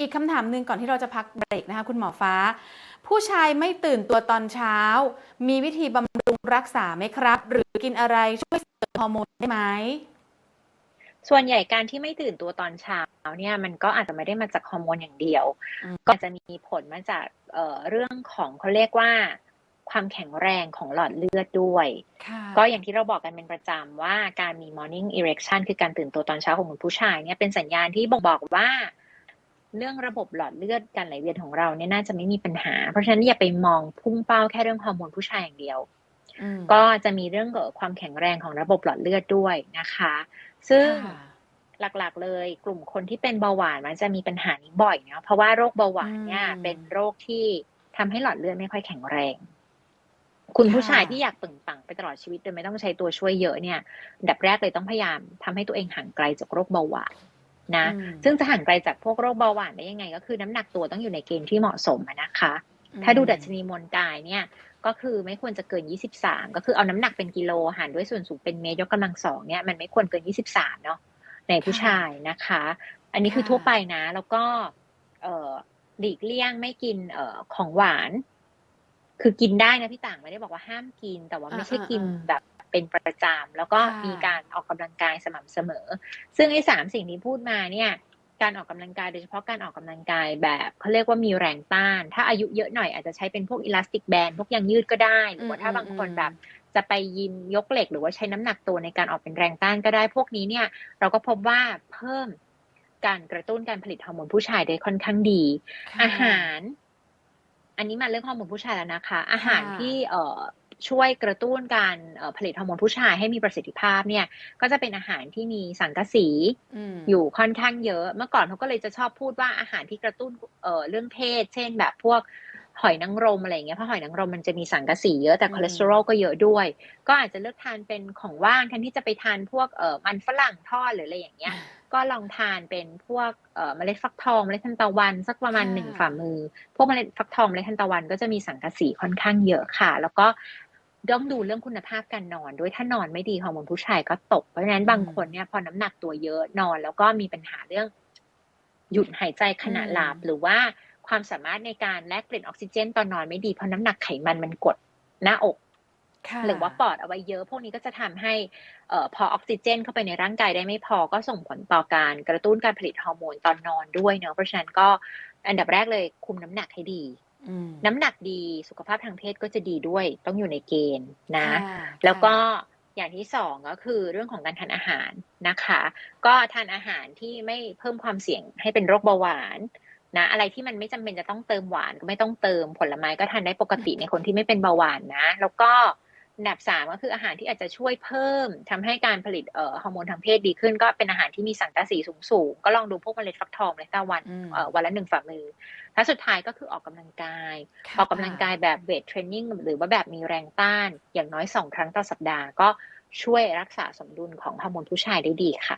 อีกคำถามหนึ่งก่อนที่เราจะพักเบรกนะคะคุณหมอฟ้า ผู้ชายไม่ตื่นตัวตอนเช้า มีวิธีบำรุงรักษาไหมครับ หรือกินอะไรช่วยเสริมฮอร์โมนได้ไหมส่วนใหญ่การที่ไม่ตื่นตัวตอนเช้าเนี่ยมันก็อาจจะไม่ได้มาจากฮอร์โมนอย่างเดียวอืมก็อาจจะมีผลมาจากเอ่อเรื่องของเขาเรียกว่า ความแข็งแรงของหลอดเลือดด้วยค่ะก็อย่างที่เราบอกกันเป็นประจำว่าการมี morning erection คือการตื่นตัวตอนเช้าของคุณผู้ชายเนี่ยเป็นสัญญาณที่บ่งบอกว่า เรื่องระบบหลอดเลือดการไหลเวียนของเราเนี่ยน่าจะไม่มีปัญหา เพราะฉะนั้นอย่าไปมองพุ่งเป้าแค่เรื่องฮอร์โมนผู้ชายอย่างเดียวอืมก็จะมีเรื่องเกี่ยวกับความแข็งแรงของระบบหลอดเลือดด้วยนะคะ ซึ่งค่ะหลักๆ เลยกลุ่มคนที่เป็นเบาหวานมันจะมีปัญหานี้บ่อยเนาะเพราะว่าโรคเบาหวานเนี่ยอืมเป็นโรคที่ทำให้หลอดเลือดไม่ค่อยแข็งแรง คุณผู้ชายค่ะที่อยากปึงปังไปตลอดชีวิตโดยไม่ต้องใช้ตัวช่วยเยอะเนี่ยอันดับแรกเลยต้องพยายามทำให้ตัวเองห่างไกลจากโรคเบาหวาน นะอืมซึ่งจะห่างไกลจากพวกโรคเบาหวานได้ยังไง ก็คือน้ำหนักตัวต้องอยู่ในเกณฑ์ที่เหมาะสมอะนะคะ ถ้าดูดัชนีมวลกายเนี่ยก็คือไม่ควรจะเกิน 23 ก็คือเอาน้ำหนักเป็นกิโลหารด้วยส่วนสูงเป็นเมตรยกกำลังสองเนี่ยมันไม่ควรเกิน 23 เนาะในผู้ชายนะคะ อันนี้คือค่ะทั่วไปนะ แล้วก็เอ่อหลีกเลี่ยงไม่กินเอ่อของหวาน คือกินได้นะพี่ต่างไม่ได้บอกว่าห้ามกิน แต่ว่าไม่ใช่กินอ่าๆแบบ เป็นประจำแล้วก็ค่ะมีการออกกำลังกายสม่ำเสมอ ซึ่งไอ้สามสิ่งที่พูดมาเนี่ยการออกกำลังกายโดยเฉพาะการออกกำลังกายแบบเขาเรียกว่ามีแรงต้าน ถ้าอายุเยอะหน่อยอาจจะใช้เป็นพวกอิลาสติกแบนพวกยางยืดก็ได้ หรือว่าถ้าอืมบางคนอืมแบบจะไปยิมยกเหล็ก หรือว่าใช้น้ำหนักตัวในการออกเป็นแรงต้านก็ได้พวกนี้เนี่ย เราก็พบว่าเพิ่มการกระตุ้นการผลิตฮอร์โมนผู้ชายได้ค่อนข้างดีค่ะอาหาร อันนี้มาเรื่องฮอร์โมนผู้ชายแล้วนะคะ อาหารค่ะที่เอ่อ ช่วยกระตุ้นการเอ่อผลิตฮอร์โมนผู้ชายให้มีประสิทธิภาพเนี่ย ก็จะเป็นอาหารที่มีสังกะสีมอยู่ค่อนข้างเยอะ เมื่อก่อนเขาก็เลยจะชอบพูดว่าอาหารที่กระตุ้นเอ่อเรื่องเพศ เช่นแบบพวกหอยนางรมอะไรอย่างเงี้ยเพราะหอยนางรมมันจะมีสังกะสีเยอะแต่อืมคอเลสเตอรอลก็เยอะด้วย ก็อาจจะเลือกทานเป็นของว่างแทนที่จะไปทานพวกเอ่อมันฝรั่งทอดหรืออะไรอย่างเงี้ย ก็ลองทานเป็นพวกเอ่อเมล็ดฟักทองเมล็ดทานตะวันสักประมาณค่ะหนึ่งฝ่ามือ พวกเมล็ดฟักทองเมล็ดทานตะวันก็จะมีสังกะสีค่อนข้างเยอะค่ะ แล้วก็ ต้องดูเรื่องคุณภาพการนอน ด้วยถ้านอนไม่ดีฮอร์โมนผู้ชายก็ตก เพราะฉะนั้นบางคนเนี่ยพอน้ำหนักตัวเยอะนอน แล้วก็มีปัญหาเรื่อง หยุดหายใจขณะหลับหรือว่าความสามารถในการแลกเปลี่ยนออกซิเจน ตอนนอนไม่ดีเพราะน้ำหนักไขมันมันกดหน้าอกค่ะหรือว่าปอดเอาไว้เยอะ พวกนี้ก็จะทำให้เอ่อพอออกซิเจน เข้าไปในร่างกายได้ไม่พอก็ส่งผลต่อการกระตุ้นการผลิตฮอร์โมนตอนนอนด้วยเนาะเพราะฉะนั้นก็อันดับแรกเลยคุมน้ำหนักให้ดีอืม น้ำหนักดีสุขภาพทางเพศก็จะดีด้วย ต้องอยู่ในเกณฑ์นะค่ะแล้วก็อย่างที่สองก็คือเรื่องของการทานอาหารนะคะ ก็ทานอาหารที่ไม่เพิ่มความเสี่ยงให้เป็นโรคเบาหวานนะอะไรที่มันไม่จำเป็นจะต้องเติมหวานก็ไม่ต้องเติมผลไม้ก็ทานได้ปกติในคนที่ไม่เป็นเบาหวานนะ แล้วก็ อันดับสามก็คืออาหารที่อาจจะช่วยเพิ่มทำให้การผลิตเอ่อฮอร์โมนทางเพศดีขึ้น ก็เป็นอาหารที่มีสังกะสีสูงๆก็ลองดูพวกเมล็ดฟักทองเมล็ดตะวันอืมเอ่อวันละหนึ่งฝ่ามือและสุดท้ายก็คือออกกำลังกายค่ะออกกำลังกายแบบเวทเทรนนิ่งหรือว่าแบบมีแรงต้านอย่างน้อยสองครั้งต่อสัปดาห์ก็ช่วยรักษาสมดุลของฮอร์โมนผู้ชายได้ดีค่ะ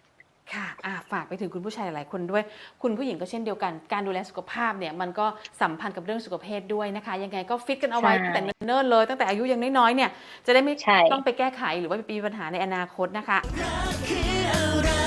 ค่ะอะฝากไปถึงคุณผู้ชายหลายคนด้วย คุณผู้หญิงก็เช่นเดียวกัน การดูแลสุขภาพเนี่ยมันก็สัมพันธ์กับเรื่องสุขภาพด้วยนะคะ ยังไงก็ฟิตกันเอาไว้ใช่ตั้งแต่เนิ่นๆเลย ตั้งแต่อายุยังน้อยๆเนี่ยจะได้ไม่ใช่ต้องไปแก้ไขหรือว่ามีปัญหาในอนาคตนะคะคือ